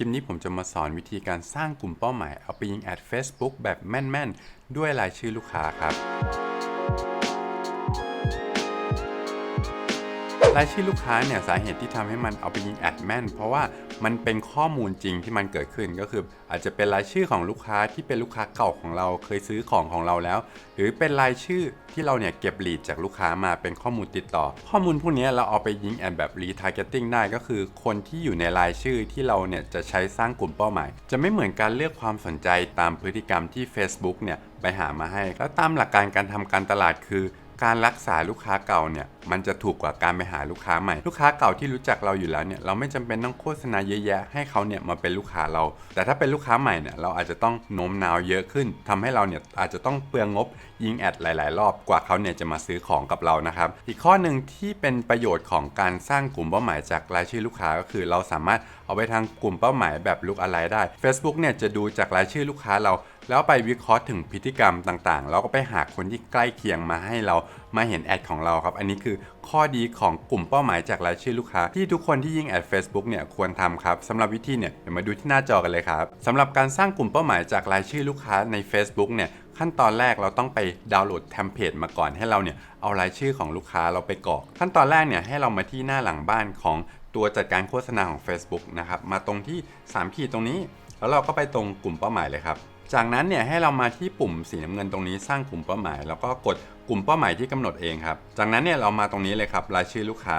ลิปนี้ผมจะมาสอนวิธีการสร้างกลุ่มเป้าหมาย เอาไปยิงแอด Facebook แบบแม่น ๆ ด้วยรายชื่อลูกค้าครับ รายชื่อลูกค้าเนี่ยสาเหตุที่ทำให้มันเอาไปยิงแอดแม่น เพราะว่ามันเป็นข้อมูลจริงที่มันเกิดขึ้นก็คือ อาจจะเป็นรายชื่อของลูกค้าที่เป็นลูกค้าเก่าของเราเคยซื้อของของเราแล้ว หรือเป็นรายชื่อที่เราเนี่ยเก็บลีดจากลูกค้ามาเป็นข้อมูลติดต่อ ข้อมูลพวกนี้เราเอาไปยิงแอดแบบรีทาร์เก็ตติ้งได้ก็คือ คนที่อยู่ในรายชื่อที่เราเนี่ยจะใช้สร้างกลุ่มเป้าหมาย จะไม่เหมือนการเลือกความสนใจตามพฤติกรรมที่ Facebook เนี่ยไปหามาให้ แล้วตามหลักการการทำการตลาดคือ การรักษาลูกค้าเก่าเนี่ยมันจะถูกกว่าการไปหาลูกค้าใหม่ ลูกค้าเก่าที่รู้จักเราอยู่แล้วเนี่ยเราไม่จำเป็นต้องโฆษณาเยอะแยะให้เขาเนี่ยมาเป็นลูกค้าเรา แต่ถ้าเป็นลูกค้าใหม่เนี่ยเราอาจจะต้องโน้มน้าวเยอะขึ้นทำให้เราเนี่ยอาจจะต้องเปลืองงบยิงแอดหลาย ๆ รอบกว่าเขาเนี่ยจะมาซื้อของกับเรานะครับ อีกข้อหนึ่งที่เป็นประโยชน์ของการสร้างกลุ่มเป้าหมายจากรายชื่อลูกค้าก็คือเราสามารถเอาไปทางกลุ่มเป้าหมายแบบลุกอะไรได้ Facebook เนี่ยจะดูจากรายชื่อลูกค้าเรา แล้วไปวิเคราะห์ถึงพฤติกรรมต่างๆ แล้วก็ไปหาคนที่ใกล้เคียงมาให้เรามาเห็นแอดของเราครับ อันนี้คือข้อดีของกลุ่มเป้าหมายจากรายชื่อลูกค้า ที่ทุกคนที่ยิงแอด Facebook เนี่ยควรทำครับสำหรับวิธีเนี่ยเดี๋ยวมาดูที่หน้าจอกันเลยครับสำหรับการสร้างกลุ่มเป้าหมายจากรายชื่อลูกค้าใน Facebook เนี่ยขั้นตอนแรกเราต้องไปดาวน์โหลดเทมเพลตมาก่อนให้เราเนี่ยเอารายชื่อของลูกค้าเราไปกรอกขั้นตอนแรกเนี่ยให้เรามาที่หน้าหลังบ้านของตัวจัดการโฆษณาของ Facebook นะครับมาตรงที่3ขีดตรงนี้ แล้วเราก็ไปตรงกลุ่มเป้าหมายเลยครับ จากนั้นเนี่ยให้เรามาที่ปุ่มสีน้ำเงินตรงนี้สร้างกลุ่มเป้าหมาย แล้วก็กดกลุ่มเป้าหมายที่กำหนดเองครับ จากนั้นเนี่ยเรามาตรงนี้เลยครับรายชื่อลูกค้า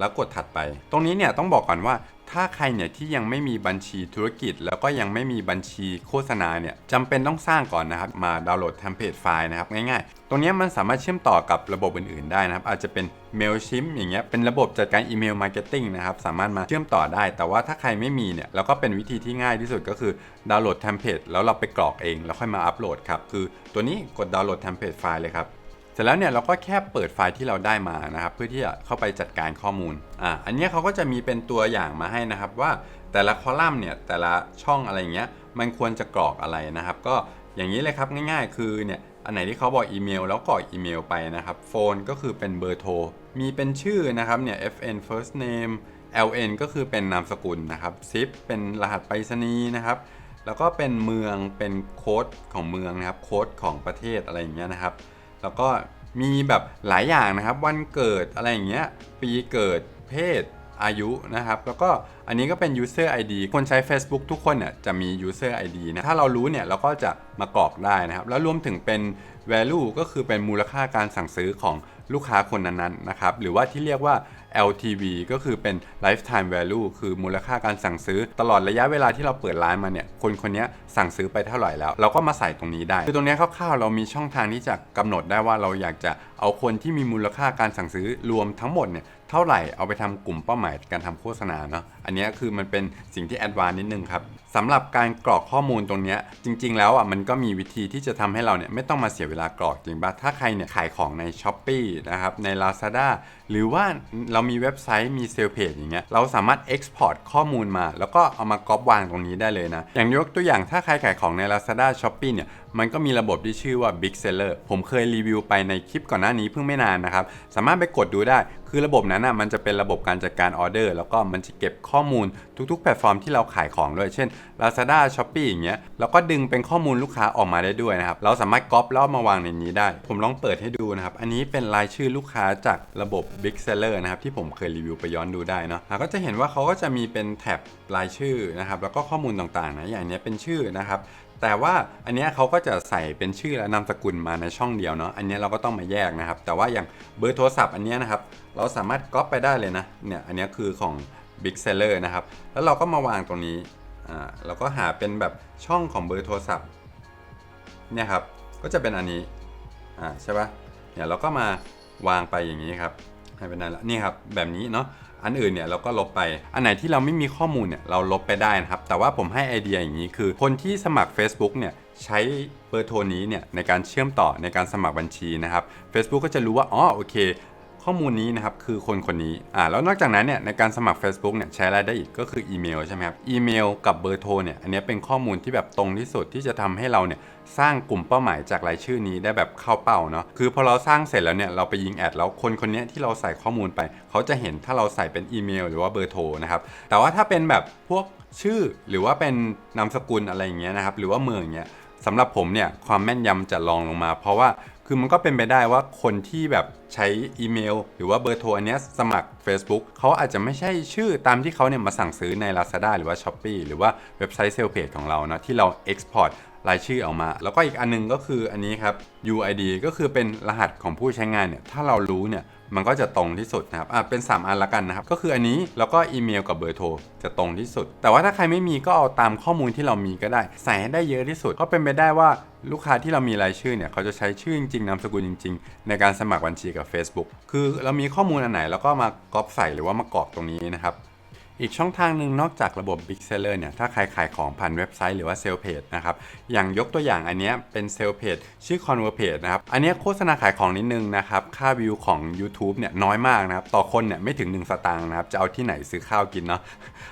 แล้วกดถัดไป ตรงนี้เนี่ยต้องบอกก่อนว่าถ้าใครเนี่ยที่ยังไม่มีบัญชีธุรกิจ แล้วก็ยังไม่มีบัญชีโฆษณาเนี่ยจำเป็นต้องสร้างก่อนนะครับ มาดาวน์โหลดเทมเพลตไฟล์นะครับง่ายๆ ตรงนี้มันสามารถเชื่อมต่อกับระบบอื่นๆได้นะครับ อาจจะเป็น Mailchimp อย่างเงี้ยเป็นระบบจัดการอีเมลมาร์เก็ตติ้งนะครับ สามารถมาเชื่อมต่อได้ แต่ว่าถ้าใครไม่มีเนี่ยเราก็เป็นวิธีที่ง่ายที่สุดก็คือดาวน์โหลดเทมเพลตแล้วเราไปกรอกเอง แล้วค่อยมาอัปโหลดครับคือตัวนี้กดดาวน์โหลดเทมเพลตไฟล์เลยครับ เสร็จแล้วเนี่ยเราก็แค่เปิดไฟล์ที่เราได้มานะครับ เพื่อที่จะเข้าไปจัดการข้อมูลอ่าอันนี้เขาก็จะมีเป็นตัวอย่างมาให้นะครับว่าแต่ละคอลัมน์เนี่ยแต่ละช่องอะไรเงี้ยมันควรจะกรอกอะไรนะครับ ก็อย่างนี้เลยครับง่ายๆ คือเนี่ยอันไหนที่เขาบอกอีเมลแล้วกรอกอีเมลไปนะครับโฟนก็คือเป็นเบอร์โทรมีเป็นชื่อนะครับเนี่ย fn first name ln ก็คือเป็นนามสกุลนะครับ zip เป็นรหัสไปรษณีย์นะครับแล้วก็เป็นเมืองเป็นโค้ดของเมืองนะครับโค้ดของประเทศอะไรอย่างเงี้ยนะครับ แล้วก็มีแบบหลายอย่างนะครับ วันเกิดอะไรอย่างเงี้ยปีเกิดเพศ อายุนะครับ แล้วก็อันนี้ก็เป็น user ID คนใช้ Facebook ทุกคนเนี่ยจะมี user ID นะถ้าเรารู้เนี่ยเราก็จะมากรอกได้นะครับ แล้วรวมถึงเป็น value ก็คือเป็นมูลค่าการสั่งซื้อของลูกค้าคนนั้นๆนะครับ หรือว่าที่เรียกว่า LTV ก็คือเป็น lifetime value คือมูลค่าการสั่งซื้อ ตลอดระยะเวลาที่เราเปิดร้านมาเนี่ย คนคนนี้สั่งซื้อไปเท่าไหร่แล้ว เราก็มาใส่ตรงนี้ได้ คือตรงนี้คร่าวๆเรามีช่องทางที่จะกำหนดได้ว่าเราอยากจะเอาคนที่มีมูลค่าการสั่งซื้อรวมทั้งหมดเนี่ย เท่าไหร่เอาไปทำกลุ่มเป้าหมายการทำโฆษณาเนาะอันนี้คือมันเป็นสิ่งที่แอดวานนิดนึงครับสำหรับการกรอกข้อมูลตรงนี้จริง ๆ แล้วอะมันก็มีวิธีที่จะทำให้เราเนี่ยไม่ต้องมาเสียเวลากรอกจริงป่ะถ้าใครเนี่ยขายของใน s h อ p e e นะครับใน Lazada หรือว่าเรามีเว็บไซต์มีเซลเพจอย่างเงี้ยเราสามารถ Export ข้อมูลมา แล้วก็เอามาก๊อปวางตรงนี้ได้เลยนะ อย่างยกตัวอย่างถ้าใครขายของใน Lazada s h o p e e เนี่ยมันก็มีระบบที่ชื่อว่า Big Seller ผมเคยรีวิวไปในคลิปก่อนหน้านี้เพิ่งไม่นานนะครับ สามารถไปกดดูได้ คือระบบนั้นอะมันจะเป็นระบบการจัดการออเดอร์แล้วก็มันจะเก็บข้อมูลทุกๆ แพลตฟอร์มที่เราขายของด้วย เช่น Lazada Shopee อย่างเงี้ยแล้วก็ดึงเป็นข้อมูลลูกค้าออกมาได้ด้วยนะครับ เราสามารถก๊อปแล้วมาวางในนี้ได้ ผมลองเปิดให้ดูนะครับ อันนี้เป็นรายชื่อลูกค้าจากระบบ Big Seller นะครับที่ผมเคยรีวิวไปย้อนดูได้เนาะก็จะเห็นว่าเขาก็จะมีเป็นแท็บรายชื่อนะครับแล้วก็ข้อมูลต่างๆนะอย่างนี้เป็นชื่อนะครับแต่ว่าอันนี้เขาก็จะใส่เป็นชื่อและนามสกุลมาในช่องเดียวเนาะอันนี้เราก็ต้องมาแยกนะครับ แต่ว่าอย่างเบอร์โทรศัพท์อันนี้นะครับเราสามารถก๊อปไปได้เลยนะเนี่ยอันนี้คือของ Big Seller นะครับแล้วเราก็มาวางตรงนี้อ่าเราก็หาเป็นแบบช่องของเบอร์โทรศัพท์เนี่ยครับก็จะเป็นอันนี้อ่าใช่ปะเนี่ยเราก็มาวางไปอย่างนี้ครับ ให้เป็นได้ละนี่ครับแบบนี้เนาะอันอื่นเนี่ยเราก็ลบไป อันไหนที่เราไม่มีข้อมูลเนี่ยเราลบไปได้นะครับ แต่ว่าผมให้ไอเดียอย่างนี้คือ คนที่สมัคร Facebook เนี่ยใช้เบอร์โทรนี้เนี่ยในการเชื่อมต่อในการสมัครบัญชีนะครับ Facebook ก็จะรู้ว่า อ๋อ โอเค ข้อมูลนี้นะครับคือคนคนนี้อ่าแล้วนอกจากนั้นเนี่ยในการสมัคร Facebook เนี่ยใช้อะไรได้อีกก็คืออีเมลใช่ไหมครับอีเมลกับเบอร์โทรเนี่ยอันนี้เป็นข้อมูลที่แบบตรงที่สุดที่จะทำให้เราเนี่ยสร้างกลุ่มเป้าหมายจากรายชื่อนี้ได้แบบเข้าเป้าเนาะคือพอเราสร้างเสร็จแล้วเนี่ยเราไปยิงแอดแล้วคนคนนี้ที่เราใส่ข้อมูลไป เขาจะเห็นถ้าเราใส่เป็นอีเมล หรือว่าเบอร์โทรนะครับแต่ว่าถ้าเป็นแบบพวกชื่อหรือว่าเป็นนามสกุลอะไรอย่างเงี้ยนะครับหรือว่าเมืองเงี้ยสำหรับผมเนี่ยความแม่นยำจะรองลงมา เพราะว่า คือมันก็เป็นไปได้ว่าคนที่แบบใช้อีเมล หรือว่าเบอร์โทรอันเนี้ยสมัคร Facebook เขาอาจจะไม่ใช่ชื่อตามที่เขาเนี่ยมาสั่งซื้อใน Lazada หรือว่า s h อ p e e หรือว่าเว็บไซต์เซลเพจของเรานะที่เรา Export รายชื่อออกมา แล้วก็อีกอันนึงก็คืออันนี้ครับ UID ก็คือเป็นรหัสของผู้ใช้งานเนี่ยถ้าเรารู้เนี่ยมันก็จะตรงที่สุดนะครับอะเป็น 3 อันละกันนะครับ ก็คืออันนี้แล้วก็อีเมลกับเบอร์โทรจะตรงที่สุด แต่ว่าถ้าใครไม่มีก็เอาตามข้อมูลที่เรามีก็ได้ ใส่ให้ได้เยอะที่สุด ก็เป็นไปได้ว่าลูกค้าที่เรามีรายชื่อเนี่ยเขาจะใช้ชื่อจริงๆนามสกุลจริง ๆ ในการสมัครบัญชีกับ Facebook คือเรามีข้อมูลอันไหนแล้วก็มาก๊อปใส่หรือว่ามากรอกตรงนี้นะครับ อีกช่องทางหนึ่งนอกจากระบบ Big Seller เนี่ย ถ้าใครขายของผ่านเว็บไซต์หรือว่าเซลเพจนะครับ อย่างยกตัวอย่างอันนี้เป็นเซลเพจชื่อ Convert Page นะครับ อันนี้โฆษณาขายของนิดนึงนะครับ ค่าวิวของ YouTube เนี่ยน้อยมากนะครับ ต่อคนเนี่ยไม่ถึง 1 สตางค์นะครับ จะเอาที่ไหนซื้อข้าวกินเนาะ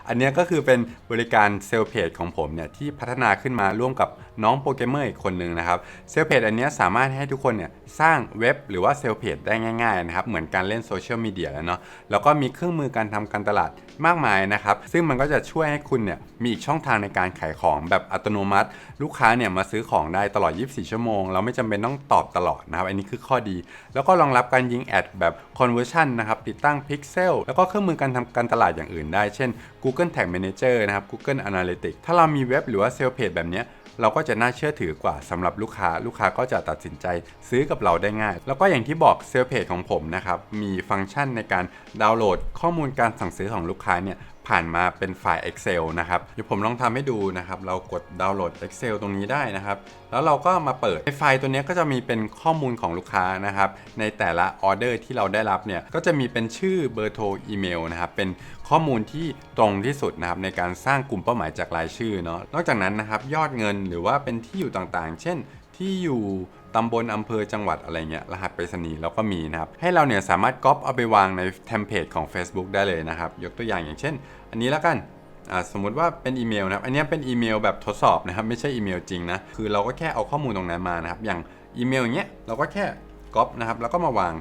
อันนี้ก็คือเป็นบริการเซลเพจของผมเนี่ยที่พัฒนาขึ้นมาร่วมกับน้องโปรแกรมเมอร์อีกคนนึงนะครับเซลเพจอันนี้สามารถให้ทุกคนเนี่ยสร้างเว็บหรือว่าเซลเพจได้ง่ายๆนะครับ เหมือนการเล่นโซเชียลมีเดียแล้วเนาะ แล้วก็มีเครื่องมือการทำการตลาดมากมายนะครับ ซึ่งมันก็จะช่วยให้คุณเนี่ยมีอีกช่องทางในการขายของแบบอัตโนมัติ ลูกค้าเนี่ยมาซื้อของได้ตลอด 24 ชั่วโมง เราไม่จำเป็นต้องตอบตลอดนะครับ อันนี้คือข้อดี แล้วก็รองรับการยิงแอดแบบ conversion นะครับติดตั้ง pixel แล้วก็เครื่องมือการทำการตลาดอย่างอื่นได้ เช่น Google Tag Manager นะครับ Google Analytics ถ้าเรามีเว็บหรือว่าเซลเพจแบบเนี้ย เราก็จะน่าเชื่อถือกว่าสำหรับลูกค้า ลูกค้าก็จะตัดสินใจซื้อกับเราได้ง่าย แล้วก็อย่างที่บอกเซลล์เพจของผมนะครับมีฟังก์ชันในการดาวน์โหลดข้อมูลการสั่งซื้อของลูกค้าเนี่ย ผ่านมาเป็นไฟล์ Excel นะครับเดี๋ยวผมลองทำให้ดูนะครับ เรากดดาวน์โหลด Excel ตรงนี้ได้นะครับ แล้วเราก็มาเปิดในไฟล์ตัวนี้ก็จะมีเป็นข้อมูลของลูกค้านะครับ ในแต่ละออเดอร์ที่เราได้รับเนี่ย ก็จะมีเป็นชื่อเบอร์โทรอีเมลนะครับ เป็นข้อมูลที่ตรงที่สุดนะครับในการสร้างกลุ่มเป้าหมายจากรายชื่อเนาะ นอกจากนั้นนะครับยอดเงินหรือว่าเป็นที่อยู่ต่างๆ เช่นที่อยู่ ตำบลอำเภอจังหวัดอะไรเงี้ยรหัสไปรษณีย์เราก็มีนะครับ ให้เราเนี่ยสามารถก๊อปเอาไปวางในเทมเพลตของ Facebook ได้เลยนะครับ ยกตัวอย่างอย่างเช่น อันนี้แล้วกันสมมุติว่าเป็นอีเมลนะครับ อันนี้เป็นอีเมลแบบทดสอบนะครับ ไม่ใช่อีเมลจริงนะ คือเราก็แค่เอาข้อมูลตรงนั้นมานะครับ อย่างอีเมลอย่างเงี้ยเราก็แค่ก๊อปนะครับ แล้วก็มาวาง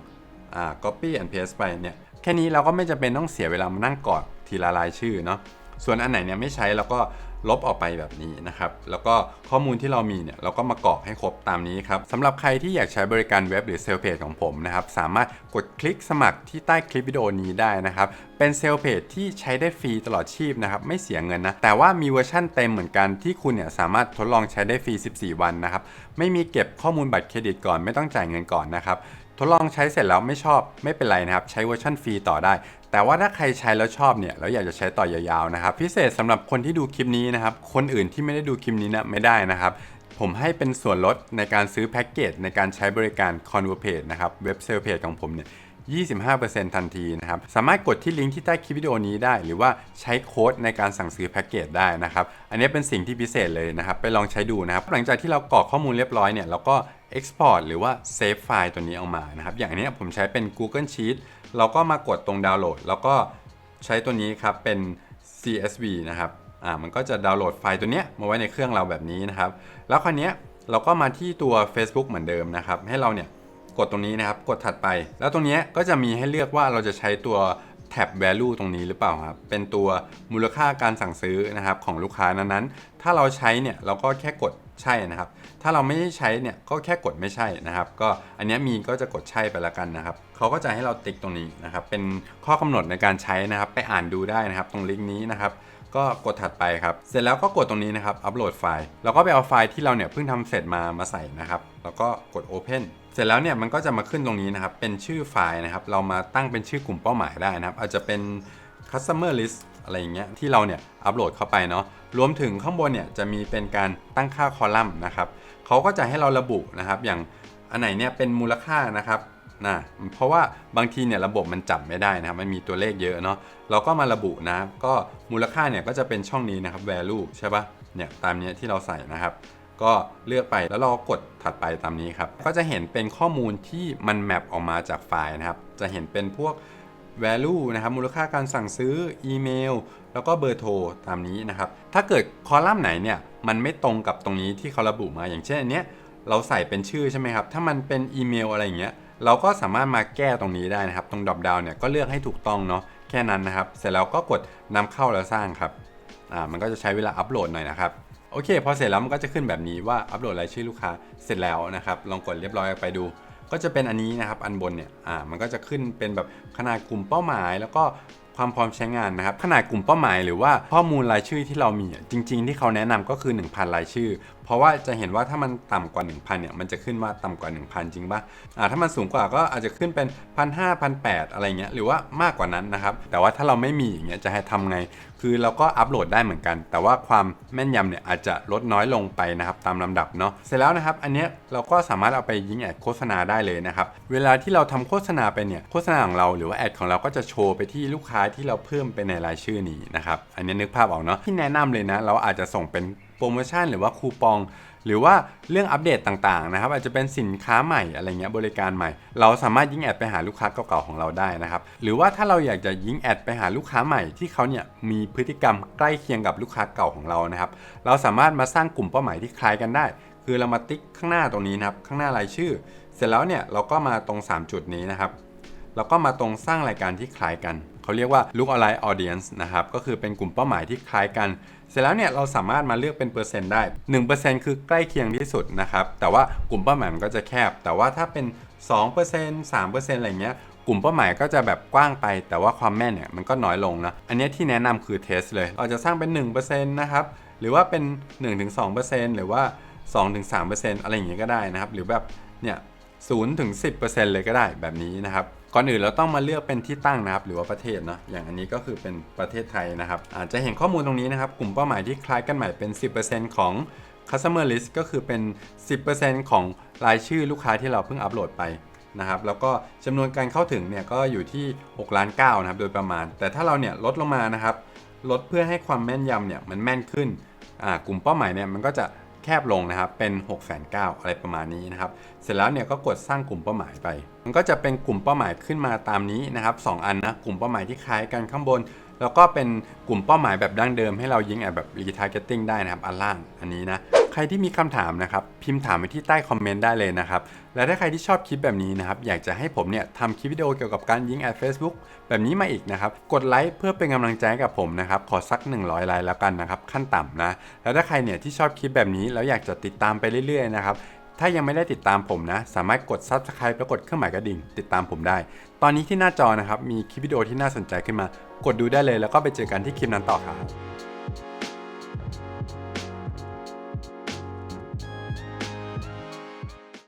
อ่า copy and paste ไปเนี่ย แค่นี้เราก็ไม่จำเป็นต้องเสียเวลามานั่งกอกทีละรายชื่อเนาะ ส่วนอันไหนเนี่ยไม่ใช้เราก็ ลบออกไปแบบนี้นะครับ แล้วก็ข้อมูลที่เรามีเนี่ยเราก็มากรอกให้ครบตามนี้ครับสำหรับใครที่อยากใช้บริการเว็บหรือเซลเพจของผมนะครับ สามารถกดคลิกสมัครที่ใต้คลิปวิดีโอนี้ได้นะครับ เป็นเซลเพจที่ใช้ได้ฟรีตลอดชีพนะครับ ไม่เสียเงินนะ แต่ว่ามีเวอร์ชั่นเต็มเหมือนกันที่คุณเนี่ยสามารถทดลองใช้ได้ฟรี 14 วันนะครับ ไม่มีเก็บข้อมูลบัตรเครดิตก่อนไม่ต้องจ่ายเงินก่อนนะครับ ทดลองใช้เสร็จแล้วไม่ชอบไม่เป็นไรนะครับ ใช้เวอร์ชั่นฟรีต่อได้ แต่ว่าถ้าใครใช้แล้วชอบเนี่ยแล้วอยากจะใช้ต่อยาวๆนะครับ พิเศษสำหรับคนที่ดูคลิปนี้นะครับ คนอื่นที่ไม่ได้ดูคลิปนี้นะไม่ได้นะครับผมให้เป็นส่วนลดในการซื้อแพ็กเกจในการใช้บริการ Converpage นะครับเว็บเซลล์เพจของผมเนี่ย 25%ทันทีนะครับ สามารถกดที่ลิงก์ที่ใต้คลิปวิดีโอนี้ได้ หรือว่าใช้โค้ดในการสั่งซื้อแพ็กเกจได้นะครับ อันนี้เป็นสิ่งที่พิเศษเลยนะครับ ไปลองใช้ดูนะครับ หลังจากที่เรากรอกข้อมูลเรียบร้อยเนี่ยเราก็ Export หรือว่า Save ไฟล์ตัวนี้ออกมานะครับ อย่างอันนี้ผมใช้เป็น Google Sheet เราก็มากดตรงดาวน์โหลด แล้วก็ใช้ตัวนี้ครับเป็น CSV นะครับ อ่า มันก็จะดาวน์โหลดไฟล์ตัวเนี้ยมาไว้ในเครื่องเราแบบนี้นะครับ แล้วคราวเนี้ยเราก็มาที่ตัว Facebook เหมือนเดิมนะครับ ให้เราเนี่ย กดตรงนี้นะครับ กดถัดไป แล้วตรงนี้ก็จะมีให้เลือกว่าเราจะใช้ตัวแท็บ value ตรงนี้หรือเปล่าครับ เป็นตัวมูลค่าการสั่งซื้อนะครับของลูกค้านั้นๆ ถ้าเราใช้เนี่ยเราก็แค่กดใช่นะครับ ถ้าเราไม่ใช้เนี่ยก็แค่กดไม่ใช่นะครับ ก็อันนี้มีก็จะกดใช่ไปละกันนะครับ เขาก็จะให้เราติ๊กตรงนี้นะครับ เป็นข้อกำหนดในการใช้นะครับ ไปอ่านดูได้นะครับ ตรงลิงก์นี้นะครับ ก็กดถัดไปครับ เสร็จแล้วก็กดตรงนี้นะครับ อัปโหลดไฟล์เราก็ไปเอาไฟล์ที่เราเนี่ยเพิ่งทำเสร็จมามาใส่นะครับ แล้วก็กด Open สร็จแล้วเนี่ยมันก็จะมาขึ้นตรงนี้นะครับ เป็นชื่อไฟล์นะครับ เรามาตั้งเป็นชื่อกลุ่มเป้าหมายได้นะครับ อาจจะเป็น customer list อะไรอย่างเงี้ยที่เราเนี่ยอัปโหลดเข้าไปเนาะรวมถึงข้างบนเนี่ยจะมีเป็นการตั้งค่าคอลัมน์นะครับเขาก็จะให้เราระบุนะครับ อย่างอันไหนเนี่ยเป็นมูลค่านะครับนะเพราะว่าบางทีเนี่ยระบบมันจับไม่ได้นะครับ มันมีตัวเลขเยอะเนาะเราก็มาระบุนะก็มูลค่าเนี่ยก็จะเป็นช่องนี้นะครับ value ใช่ปะเนี่ยตามเนี้ยที่เราใส่นะครับ ก็เลือกไปแล้วเราก็กดถัดไปตามนี้ครับ ก็จะเห็นเป็นข้อมูลที่มันแมปออกมาจากไฟล์นะครับ จะเห็นเป็นพวก value นะครับ มูลค่าการสั่งซื้ออีเมล แล้วก็เบอร์โทรตามนี้นะครับ ถ้าเกิดคอลัมน์ไหนเนี่ยมันไม่ตรงกับตรงนี้ที่เขาระบุมาอย่างเช่นอันเนี้ยเราใส่เป็นชื่อใช่ไหมครับ ถ้ามันเป็นอีเมลอะไรอย่างเงี้ยเราก็สามารถมาแก้ตรงนี้ได้นะครับ ตรงดรอปดาวเนี่ยก็เลือกให้ถูกต้องเนาะแค่นั้นนะครับ เสร็จแล้วก็กดนำเข้าแล้วสร้างครับอ่ามันก็จะใช้เวลาอัปโหลดหน่อยนะครับ โอเค พอเสร็จแล้วมันก็จะขึ้นแบบนี้ว่าอัปโหลดรายชื่อลูกค้าเสร็จแล้วนะครับลองกดเรียบร้อยไปดู ก็จะเป็นอันนี้นะครับอันบนเนี่ยอ่ามันก็จะขึ้นเป็นแบบขนาดกลุ่มเป้าหมาย แล้วก็ความพร้อมใช้งานนะครับขนาดกลุ่มเป้าหมายหรือว่าข้อมูลรายชื่อที่เรามีจริง ๆ ที่เขาแนะนำก็คือ 1,000 รายชื่อ เพราะว่าจะเห็นว่าถ้ามันต่ำกว่า 1,000เนี่ยมันจะขึ้นว่าต่ำกว่า 1,000 จริงปะอ่าถ้ามันสูงกว่าก็อาจจะขึ้นเป็น1,500 1,800อะไรเงี้ยหรือว่ามากกว่านั้นนะครับแต่ว่าถ้าเราไม่มีอย่างเงี้ยจะให้ทำไง คือเราก็อัปโหลดได้เหมือนกัน แต่ว่าความแม่นยำเนี่ยอาจจะลดน้อยลงไปนะครับตามลำดับเนาะเสร็จแล้วนะครับ อันเนี้ยเราก็สามารถเอาไปยิงแอดโฆษณาได้เลยนะครับเวลาที่เราทำโฆษณาไปเนี่ยโฆษณาของเราหรือว่าแอดของเราก็จะโชว์ไปที่ลูกค้าที่เราเพิ่มไปในรายชื่อนี้นะครับอันนี้นึกภาพออกเนาะที่แนะนำเลยนะ เราอาจจะส่งเป็น โปรโมชั่นหรือว่าคูปอง หรือว่าเรื่องอัปเดตต่างๆนะครับอาจจะเป็นสินค้าใหม่อะไรเงี้ยบริการใหม่ เราสามารถยิงแอดไปหาลูกค้าเก่าๆของเราได้นะครับหรือว่าถ้าเราอยากจะยิงแอดไปหาลูกค้าใหม่ที่เขาเนี่ยมีพฤติกรรมใกล้เคียงกับลูกค้าเก่าของเรานะครับเราสามารถมาสร้างกลุ่มเป้าหมายที่คล้ายกันได้ คือเรามาติ๊กข้างหน้าตรงนี้นะครับข้างหน้ารายชื่อ เสร็จแล้วเนี่ยเราก็มาตรง 3 จุดนี้นะครับแล้วก็มาตรงสร้างรายการที่คล้ายกัน เขาเรียกว่า look alike audience นะครับ ก็คือเป็นกลุ่มเป้าหมายที่คล้ายกัน เสร็จแล้วเนี่ยเราสามารถมาเลือกเป็นเปอร์เซ็นต์ได้ 1%คือใกล้เคียงที่สุดนะครับ แต่ว่ากลุ่มเป้าหมายมันก็จะแคบ แต่ว่าถ้าเป็น 2% 3%อะไรเงี้ยกลุ่มเป้าหมายก็จะแบบกว้างไป แต่ว่าความแม่นเนี่ยมันก็น้อยลงนะ อันนี้ที่แนะนำคือเทสเลย เราจะสร้างเป็น 1%นะครับ หรือว่าเป็น 1-2%หรือว่า 2-3%อะไรอย่างเงี้ยก็ได้นะครับ หรือแบบเนี่ย0-10%เลยก็ได้แบบนี้นะครับก่อนอื่นเราต้องมาเลือกเป็นที่ตั้งนะครับ หรือว่าประเทศเนาะอย่างอันนี้ก็คือเป็นประเทศไทยนะครับอาจจะเห็นข้อมูลตรงนี้นะครับ กลุ่มเป้าหมายที่คล้ายกันใหม่เป็น 10%ของ customer list ก็คือเป็น 10%ของรายชื่อลูกค้าที่เราเพิ่งอัปโหลดไปนะครับแล้วก็จำนวนการเข้าถึงเนี่ยก็อยู่ที่6ล้าน9นะครับโดยประมาณ แต่ถ้าเราเนี่ยลดลงมานะครับลดเพื่อให้ความแม่นยำเนี่ยมันแม่นขึ้นกลุ่มเป้าหมายเนี่ยมันก็จะ แคบลงนะครับ เป็น 6 9 0 0 0อะไรประมาณนี้นะครับ เสร็จแล้วเนี่ยก็กดสร้างกลุ่มเป้าหมายไป มันก็จะเป็นกลุ่มเป้าหมายขึ้นมาตามนี้นะครับสองอันนะ กลุ่มเป้าหมายที่คล้ายกันข้างบน แล้วก็เป็นกลุ่มเป้าหมายแบบดั้งเดิมให้เรายิงแอดแบบ retargeting ได้นะครับอันล่างอันนี้นะใครที่มีคำถามนะครับพิมพ์ถามไว้ที่ใต้คอมเมนต์ได้เลยนะครับและถ้าใครที่ชอบคลิปแบบนี้นะครับอยากจะให้ผมเนี่ยทำคลิปวิดีโอเกี่ยวกับการยิงแอด Facebook แบบนี้มาอีกนะครับกดไลค์เพื่อเป็นกำลังใจกับผมนะครับขอสัก 100ไลค์แล้วกันนะครับขั้นต่ำนะแล้วถ้าใครเนี่ยที่ชอบคลิปแบบนี้แล้วอยากจะติดตามไปเรื่อยๆนะครับ ถ้ายังไม่ได้ติดตามผมนะ สามารถกด Subscribe แล้วกดเครื่องหมายกระดิ่ง ติดตามผมได้ ตอนนี้ที่หน้าจอนะครับ มีคลิปวิดีโอที่น่าสนใจขึ้นมา กดดูได้เลยแล้วก็ไปเจอกันที่คลิปนั้นต่อครับ